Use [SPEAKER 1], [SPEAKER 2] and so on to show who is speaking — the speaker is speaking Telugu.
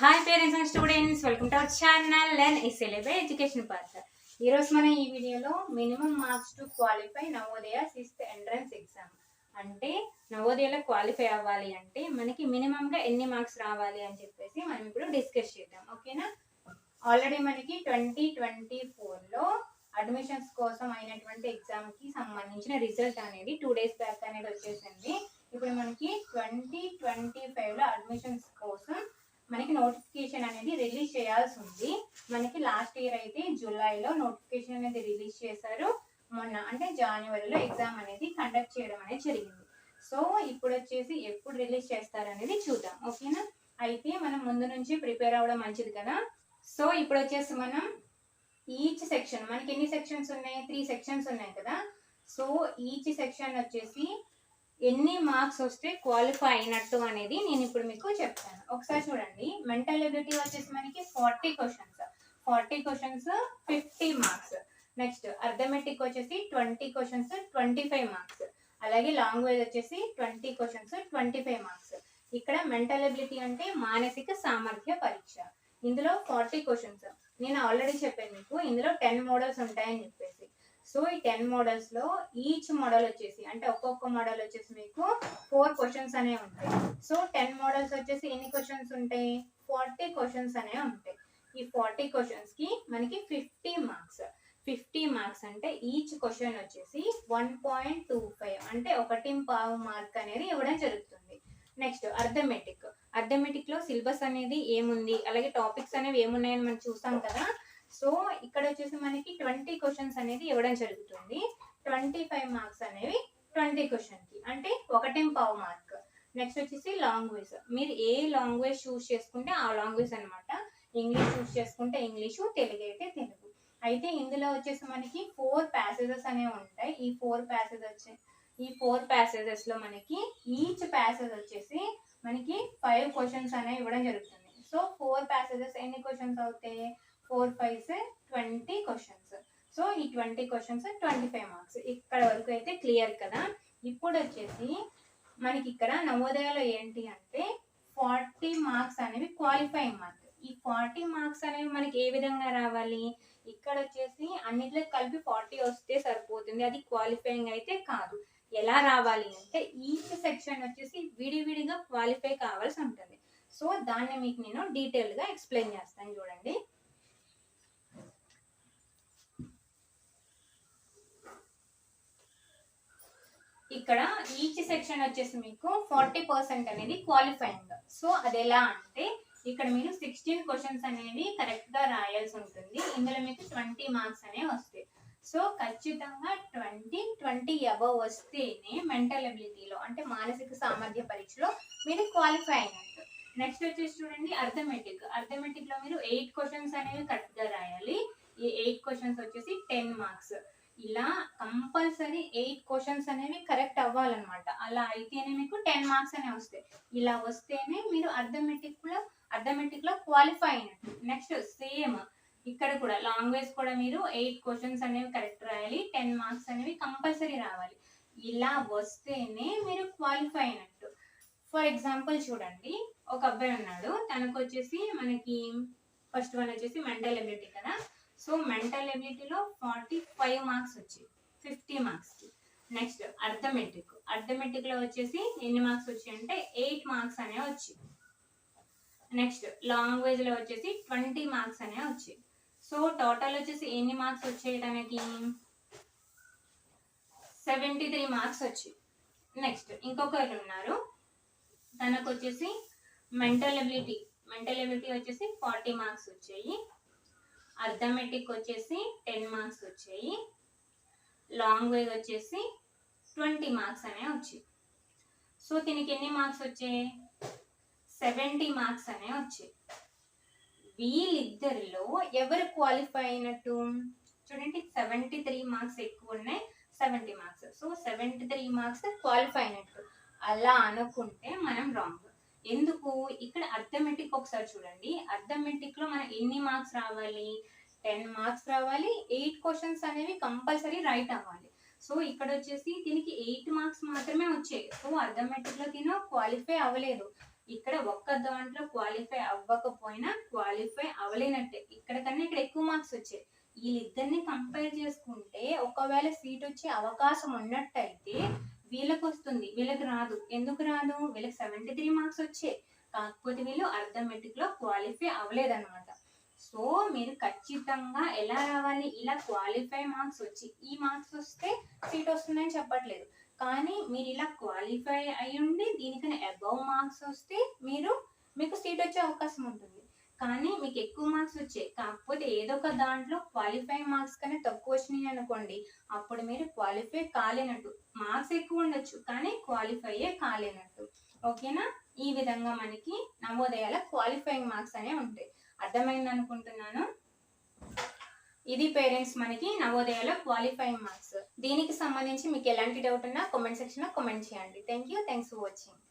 [SPEAKER 1] Hi parents and students welcome to our channel learn SLA education part ఈరోజు మనం ఈ వీడియోలో minimum marks to qualify Navodaya sixth entrance exam అంటే నవోదయలో క్వాలిఫై అవ్వాలి అంటే మనకి మినిమంగా ఎన్ని మార్క్స్ రావాలి అని చెప్పేసి మనం ఇప్పుడు డిస్కస్ చేద్దాం. ఓకేనా ఆల్రెడీ మనకి ట్వంటీ ట్వంటీ ఫోర్లో అడ్మిషన్స్ కోసం అయినటువంటి ఎగ్జామ్కి సంబంధించిన రిజల్ట్ అనేది టూ డేస్ బ్యాక్ అనేది వచ్చేసింది. ఇప్పుడు మనకి ట్వంటీ ట్వంటీ ఫైవ్లో అడ్మిషన్స్ కోసం మనకి నోటిఫికేషన్ అనేది రిలీజ్ చేయాల్సి ఉంది. మనకి లాస్ట్ ఇయర్ అయితే జూలైలో నోటిఫికేషన్ అనేది రిలీజ్ చేశారు. మొన్న అంటే జనవరిలో ఎగ్జామ్ అనేది కండక్ట్ చేయడం అనేది జరిగింది. సో ఇప్పుడు వచ్చేసి ఎప్పుడు రిలీజ్ చేస్తారు అనేది చూద్దాం. ఓకేనా? అయితే మనం ముందు నుంచి ప్రిపేర్ అవ్వడం మంచిది కదా? సో ఇప్పుడు వచ్చేసి మనం ఈచ్ సెక్షన్ మనకి ఎన్ని సెక్షన్స్ ఉన్నాయి? త్రీ సెక్షన్స్ ఉన్నాయి కదా? సో ఈచ్ సెక్షన్ వచ్చేసి ఎన్ని మార్క్స్ వస్తే క్వాలిఫై అయినట్టు అనేది నేను ఇప్పుడు మీకు చెప్తాను. ఒకసారి చూడండి. మెంటల్ ఎబిలిటీ వచ్చేసి మనకి forty questions forty questions fifty marks next arithmetic వచ్చేసి twenty questions twenty five marks అలాగే లాంగ్వేజ్ వచ్చేసి twenty questions twenty five marks ఇక్కడ మెంటల్ ఎబిలిటీ అంటే మానసిక సామర్థ్య పరీక్ష. ఇందులో ఫార్టీ క్వశ్చన్స్ నేను ఆల్రెడీ చెప్పాను మీకు. ఇందులో టెన్ మోడల్స్ ఉంటాయని చెప్పేసి సో ఈ టెన్ మోడల్స్లో ఈచ్ మోడల్ వచ్చేసి అంటే ఒక్కొక్క మోడల్ వచ్చేసి మీకు ఫోర్ క్వశ్చన్స్ అనేవి ఉంటాయి. సో టెన్ మోడల్స్ వచ్చేసి ఎన్ని క్వశ్చన్స్ ఉంటాయి? ఫార్టీ క్వశ్చన్స్ అనేవి ఉంటాయి. ఈ ఫార్టీ క్వశ్చన్స్కి మనకి ఫిఫ్టీ మార్క్స్ ఫిఫ్టీ మార్క్స్ అంటే ఈచ్ క్వశ్చన్ వచ్చేసి వన్ పాయింట్ టూ ఫైవ్ అంటే ఒకటి పావు మార్క్ అనేది ఇవ్వడం జరుగుతుంది. నెక్స్ట్ అర్థమెటిక్ అర్థమెటిక్లో సిలబస్ అనేది ఏముంది? అలాగే టాపిక్స్ అనేవి ఏమున్నాయని మనం చూస్తాం కదా? సో ఇక్కడ వచ్చేసి మనకి ట్వంటీ క్వశ్చన్స్ అనేది ఇవ్వడం జరుగుతుంది. ట్వంటీ ఫైవ్ మార్క్స్ అనేవి ట్వంటీ క్వశ్చన్కి. అంటే ఒకటే పావు మార్క్ నెక్స్ట్ వచ్చేసి లాంగ్వేజ్ మీరు ఏ లాంగ్వేజ్ చూస్ చేసుకుంటే ఆ లాంగ్వేజ్ అనమాట ఇంగ్లీష్ చూస్ చేసుకుంటే ఇంగ్లీషు తెలుగు అయితే తెలుగు. అయితే ఇందులో వచ్చేసి మనకి ఫోర్ ప్యాసేజెస్ అనేవి ఉంటాయి. ఈ ఫోర్ ప్యాసేజ్ వచ్చే ఈ ఫోర్ ప్యాసేజెస్లో మనకి ఈచ్ ప్యాసేజ్ వచ్చేసి మనకి ఫైవ్ క్వశ్చన్స్ అనేవి ఇవ్వడం జరుగుతుంది. సో ఫోర్ ప్యాసేజెస్ ఎన్ని క్వశ్చన్స్ అవుతాయి? Four fives twenty questions. So ఈ twenty questions twenty five marks. ఇక్కడ వరకు అయితే క్లియర్ కదా? ఇప్పుడు వచ్చేసి మనకి ఇక్కడ నవోదయలో ఏంటి అంటే ఫార్టీ మార్క్స్ అనేవి క్వాలిఫైయింగ్ మార్క్స్ ఈ ఫార్టీ మార్క్స్ అనేవి మనకి ఏ విధంగా రావాలి? ఇక్కడ వచ్చేసి అన్నిట్లో కలిపి ఫార్టీ వస్తే సరిపోతుంది. అది క్వాలిఫైయింగ్ అయితే కాదు. ఎలా రావాలి అంటే ఈచ్ సెక్షన్ వచ్చేసి విడివిడిగా క్వాలిఫై కావాల్సి ఉంటుంది. సో దాన్ని మీకు నేను డీటెయిల్గా ఎక్స్ప్లెయిన్ చేస్తాను చూడండి. ఇక్కడ ఈచ్ సెక్షన్ వచ్చేసి మీకు ఫార్టీ పర్సెంట్ అనేది క్వాలిఫైయింగ్ సో అది ఎలా అంటే ఇక్కడ మీరు సిక్స్టీన్ క్వశ్చన్స్ అనేవి కరెక్ట్గా రాయాల్సి ఉంటుంది. ఇందులో మీకు ట్వంటీ మార్క్స్ అనేవి వస్తాయి. సో ఖచ్చితంగా ట్వంటీ ట్వంటీ అబవ్ వస్తేనే మెంటల్ ఎబిలిటీలో అంటే మానసిక సామర్థ్య పరీక్షలో మీరు క్వాలిఫై అయినట్టు నెక్స్ట్ వచ్చేసి చూడండి అర్థమెటిక్ అర్థమెటిక్లో మీరు ఎయిట్ క్వశ్చన్స్ అనేవి కరెక్ట్గా రాయాలి. ఈ ఎయిట్ క్వశ్చన్స్ వచ్చేసి టెన్ మార్క్స్ ఇలా కంపల్సరీ ఎయిట్ క్వశ్చన్స్ అనేవి కరెక్ట్ అవ్వాలన్నమాట. అలా అయితేనే మీకు టెన్ మార్క్స్ అనేవి వస్తాయి. ఇలా వస్తేనే మీరు అర్థమెటిక్లో అర్థమెటిక్లో క్వాలిఫై అయినట్టు. నెక్స్ట్ సేమ్ ఇక్కడ కూడా లాంగ్వేజ్ కూడా మీరు ఎయిట్ క్వశ్చన్స్ అనేవి కరెక్ట్ రాయాలి టెన్ మార్క్స్ అనేవి కంపల్సరీ రావాలి. ఇలా వస్తేనే మీరు క్వాలిఫై అయినట్టు. ఫర్ ఎగ్జాంపుల్ చూడండి ఒక అబ్బాయి ఉన్నాడు. తనకు వచ్చేసి మనకి ఫస్ట్ వన్ వచ్చేసి మెంటల్ ఎబిలిటీ కదా. సో మెంటల్ ఎబిలిటీలో ఫార్టీ ఫైవ్ మార్క్స్ వచ్చాయి. ఫిఫ్టీ మార్క్స్కి నెక్స్ట్ అర్థమెటిక్ అర్థమెటిక్లో వచ్చేసి ఎన్ని మార్క్స్ వచ్చాయి అంటే ఎయిట్ మార్క్స్ అనే వచ్చాయి. నెక్స్ట్ లాంగ్వేజ్లో వచ్చేసి ట్వంటీ మార్క్స్ అనే వచ్చాయి. సో టోటల్ వచ్చేసి ఎన్ని మార్క్స్ వచ్చాయి తనకి? సెవెంటీ త్రీ మార్క్స్ వచ్చాయి. నెక్స్ట్ ఇంకొకరు ఉన్నారు. తనకు వచ్చేసి మెంటల్ ఎబిలిటీ మెంటల్ ఎబిలిటీ వచ్చేసి ఫార్టీ మార్క్స్ వచ్చాయి. అర్థమెటిక్ వచ్చేసి టెన్ మార్క్స్ వచ్చాయి. లాంగ్వేజ్ వచ్చేసి ట్వంటీ మార్క్స్ అనేవి వచ్చాయి. సో దీనికి ఎన్ని మార్క్స్ వచ్చాయి? సెవెంటీ మార్క్స్ అనేవి వచ్చాయి. వీళ్ళిద్దరిలో ఎవరు క్వాలిఫై అయినట్టు? చూడండి సెవెంటీ త్రీ మార్క్స్ ఎక్కువ ఉన్నాయి seventy marks. So seventy three marks qualify అయినట్టు. అలా అనుకుంటే మనం రాంగ్ ఎందుకు? ఇక్కడ అర్థమెటిక్ ఒకసారి చూడండి. అర్థమెటిక్లో మనం ఎన్ని మార్క్స్ రావాలి? టెన్ మార్క్స్ రావాలి. ఎయిట్ క్వశ్చన్స్ అనేవి కంపల్సరీ రైట్ అవ్వాలి. సో ఇక్కడ వచ్చేసి దీనికి ఎయిట్ మార్క్స్ మాత్రమే వచ్చాయి. సో అర్థమెటిక్లో తిన క్వాలిఫై అవ్వలేదు. ఇక్కడ ఒక్క దాంట్లో క్వాలిఫై అవ్వకపోయినా క్వాలిఫై అవ్వలేనట్టే. ఇక్కడ కన్నా ఇక్కడ ఎక్కువ మార్క్స్ వచ్చాయి. వీళ్ళిద్దరిని కంపేర్ చేసుకుంటే ఒకవేళ సీట్ వచ్చే అవకాశం ఉన్నట్టయితే వీళ్ళకి వస్తుంది వీళ్ళకి రాదు. ఎందుకు రాదు? వీళ్ళకి సెవెంటీ త్రీ మార్క్స్ వచ్చే. కాకపోతే వీళ్ళు అర్థమెటిక్లో క్వాలిఫై అవ్వలేదన్నమాట. సో మీరు ఖచ్చితంగా ఎలా రావాలి? ఇలా క్వాలిఫై మార్క్స్ వచ్చి. ఈ మార్క్స్ వస్తే సీట్ వస్తుందని చెప్పట్లేదు. కానీ మీరు ఇలా క్వాలిఫై అయ్యి ఉండి దీనికన్నా అబౌవ్ మార్క్స్ వస్తే మీరు మీకు సీట్ వచ్చే అవకాశం ఉంటుంది. కానీ మీకు ఎక్కువ మార్క్స్ వచ్చాయి. కాకపోతే ఏదో ఒక దాంట్లో క్వాలిఫై మార్క్స్ కన్నా తక్కువ వచ్చినాయి అనుకోండి అప్పుడు మీరు క్వాలిఫై కాలేనట్టు. మార్క్స్ ఎక్కువ ఉండొచ్చు కానీ క్వాలిఫైయే కాలేనట్టు. ఓకేనా? ఈ విధంగా మనకి నవోదయాల క్వాలిఫైయింగ్ మార్క్స్ అనే ఉంటాయి. అర్థమైంది అనుకుంటున్నాను? ఇది పేరెంట్స్ మనకి నవోదయాల క్వాలిఫైయింగ్ మార్క్స్ దీనికి సంబంధించి మీకు ఎలాంటి డౌట్ ఉన్నా కామెంట్ సెక్షన్లో కామెంట్ చేయండి. Thank you thanks for watching